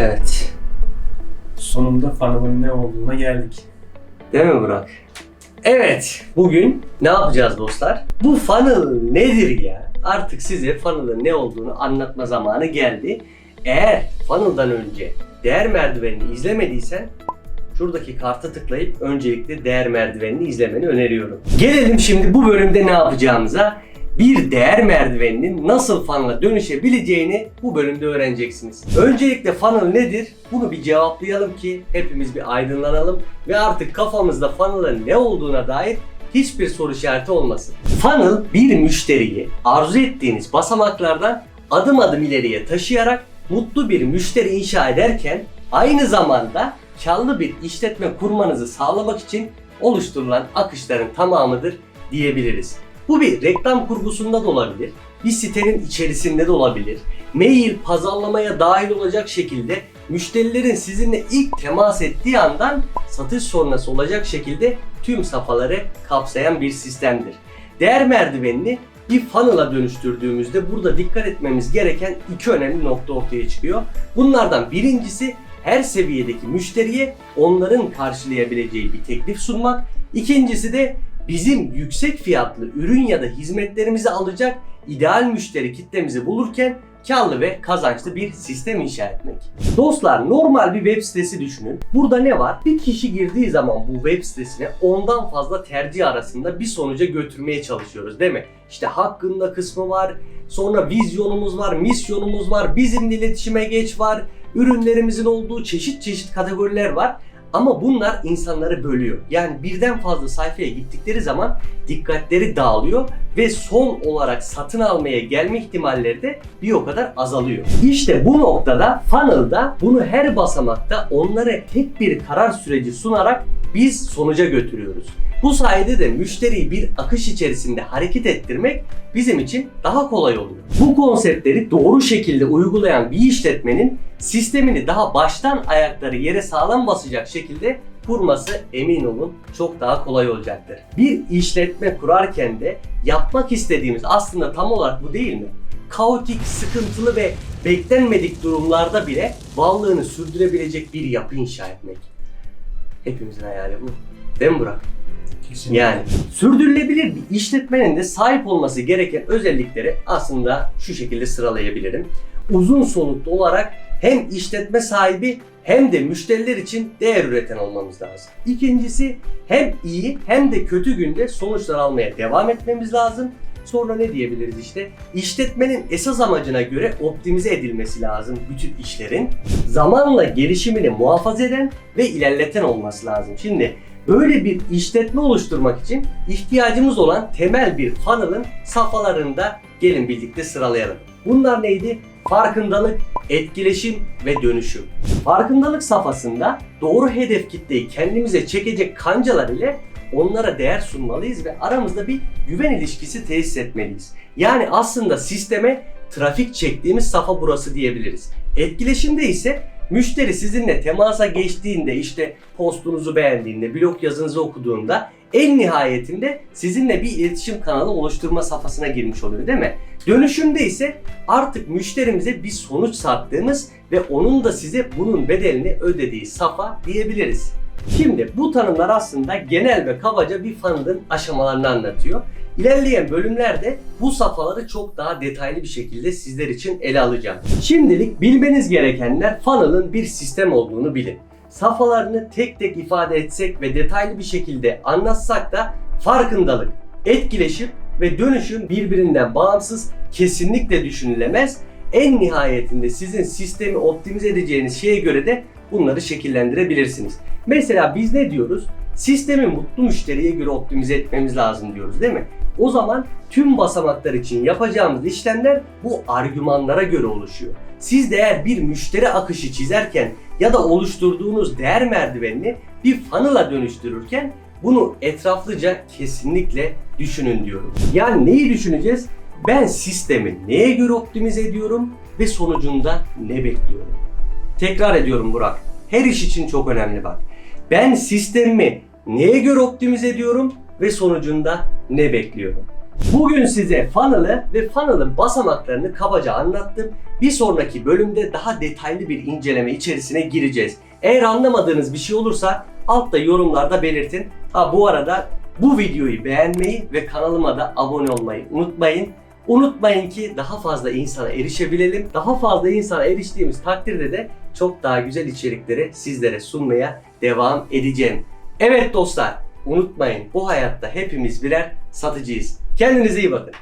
Evet. Sonunda funnel'ın ne olduğuna geldik. Değil mi Burak? Evet. Bugün ne yapacağız dostlar? Bu funnel nedir ya? Artık size funnel'ın ne olduğunu anlatma zamanı geldi. Eğer funnel'dan önce değer merdivenini izlemediysen şuradaki karta tıklayıp öncelikle değer merdivenini izlemeni öneriyorum. Gelelim şimdi bu bölümde ne yapacağımıza. Bir değer merdiveninin nasıl funnel'a dönüşebileceğini bu bölümde öğreneceksiniz. Öncelikle funnel nedir? Bunu bir cevaplayalım ki hepimiz bir aydınlanalım ve artık kafamızda funnel'ın ne olduğuna dair hiçbir soru işareti olmasın. Funnel bir müşteriyi arzu ettiğiniz basamaklardan adım adım ileriye taşıyarak mutlu bir müşteri inşa ederken aynı zamanda karlı bir işletme kurmanızı sağlamak için oluşturulan akışların tamamıdır diyebiliriz. Bu bir reklam kurgusunda da olabilir, bir sitenin içerisinde de olabilir, mail pazarlamaya dahil olacak şekilde müşterilerin sizinle ilk temas ettiği andan satış sonrası olacak şekilde tüm safhaları kapsayan bir sistemdir. Değer merdivenini bir funnel'a dönüştürdüğümüzde burada dikkat etmemiz gereken iki önemli nokta ortaya çıkıyor. Bunlardan birincisi her seviyedeki müşteriye onların karşılayabileceği bir teklif sunmak. İkincisi de bizim yüksek fiyatlı ürün ya da hizmetlerimizi alacak ideal müşteri kitlemizi bulurken karlı ve kazançlı bir sistem inşa etmek. Dostlar normal bir web sitesi düşünün. Burada ne var? Bir kişi girdiği zaman bu web sitesine ondan fazla tercih arasında bir sonuca götürmeye çalışıyoruz değil mi? İşte hakkında kısmı var, sonra vizyonumuz var, misyonumuz var, bizimle iletişime geç var, ürünlerimizin olduğu çeşit çeşit kategoriler var. Ama bunlar insanları bölüyor. Yani birden fazla sayfaya gittikleri zaman dikkatleri dağılıyor ve son olarak satın almaya gelme ihtimalleri de bir o kadar azalıyor. İşte bu noktada funnel'da bunu her basamakta onlara tek bir karar süreci sunarak biz sonuca götürüyoruz. Bu sayede de müşteriyi bir akış içerisinde hareket ettirmek bizim için daha kolay oluyor. Bu konseptleri doğru şekilde uygulayan bir işletmenin sistemini daha baştan ayakları yere sağlam basacak şekilde kurması emin olun çok daha kolay olacaktır. Bir işletme kurarken de yapmak istediğimiz aslında tam olarak bu değil mi? Kaotik, sıkıntılı ve beklenmedik durumlarda bile varlığını sürdürebilecek bir yapı inşa etmek. Hepimizin hayali bu. Değil mi Burak? Kesinlikle. Yani sürdürülebilir bir işletmenin de sahip olması gereken özellikleri aslında şu şekilde sıralayabilirim. Uzun soluklu olarak hem işletme sahibi hem de müşteriler için değer üreten olmamız lazım. İkincisi hem iyi hem de kötü günde sonuçlar almaya devam etmemiz lazım. Sonra ne diyebiliriz işte? İşletmenin esas amacına göre optimize edilmesi lazım bütün işlerin. Zamanla gelişimini muhafaza eden ve ilerleten olması lazım. Şimdi Böyle bir işletme oluşturmak için ihtiyacımız olan temel bir funnel'ın safhalarını da gelin birlikte sıralayalım. Bunlar neydi? Farkındalık, etkileşim ve dönüşüm. Farkındalık safhasında doğru hedef kitleyi kendimize çekecek kancalar ile onlara değer sunmalıyız ve aramızda bir güven ilişkisi tesis etmeliyiz. Yani aslında sisteme trafik çektiğimiz safa burası diyebiliriz. Etkileşimde ise Müşteri sizinle temasa geçtiğinde işte postunuzu beğendiğinde, blog yazınızı okuduğunda en nihayetinde sizinle bir iletişim kanalı oluşturma safhasına girmiş oluyor değil mi? Dönüşümde ise artık müşterimize bir sonuç sattığımız ve onun da size bunun bedelini ödediği safa diyebiliriz. Şimdi bu tanımlar aslında genel ve kabaca bir funnel'ın aşamalarını anlatıyor. İlerleyen bölümlerde bu safhaları çok daha detaylı bir şekilde sizler için ele alacağım. Şimdilik bilmeniz gerekenler funnel'ın bir sistem olduğunu bilin. Safhalarını tek tek ifade etsek ve detaylı bir şekilde anlatsak da farkındalık, etkileşim ve dönüşüm birbirinden bağımsız kesinlikle düşünülemez. En nihayetinde sizin sistemi optimize edeceğiniz şeye göre de bunları şekillendirebilirsiniz. Mesela biz ne diyoruz? Sistemi mutlu müşteriye göre optimize etmemiz lazım diyoruz değil mi? O zaman tüm basamaklar için yapacağımız işlemler bu argümanlara göre oluşuyor. Siz de eğer bir müşteri akışı çizerken ya da oluşturduğunuz değer merdivenini bir funnel'a dönüştürürken bunu etraflıca kesinlikle düşünün diyorum. Yani neyi düşüneceğiz? Ben sistemi neye göre optimize ediyorum ve sonucunda ne bekliyorum? Tekrar ediyorum Burak. Her iş için çok önemli bak. Ben sistemimi neye göre optimize ediyorum ve sonucunda ne bekliyorum? Bugün size funnel'ı ve funnel'ın basamaklarını kabaca anlattım. Bir sonraki bölümde daha detaylı bir inceleme içerisine gireceğiz. Eğer anlamadığınız bir şey olursa altta yorumlarda belirtin. Ha bu arada bu videoyu beğenmeyi ve kanalıma da abone olmayı unutmayın. Unutmayın ki daha fazla insana erişebilelim. Daha fazla insana eriştiğimiz takdirde de çok daha güzel içerikleri sizlere sunmaya devam edeceğim. Evet dostlar, unutmayın bu hayatta hepimiz birer satıcıyız. Kendinize iyi bakın.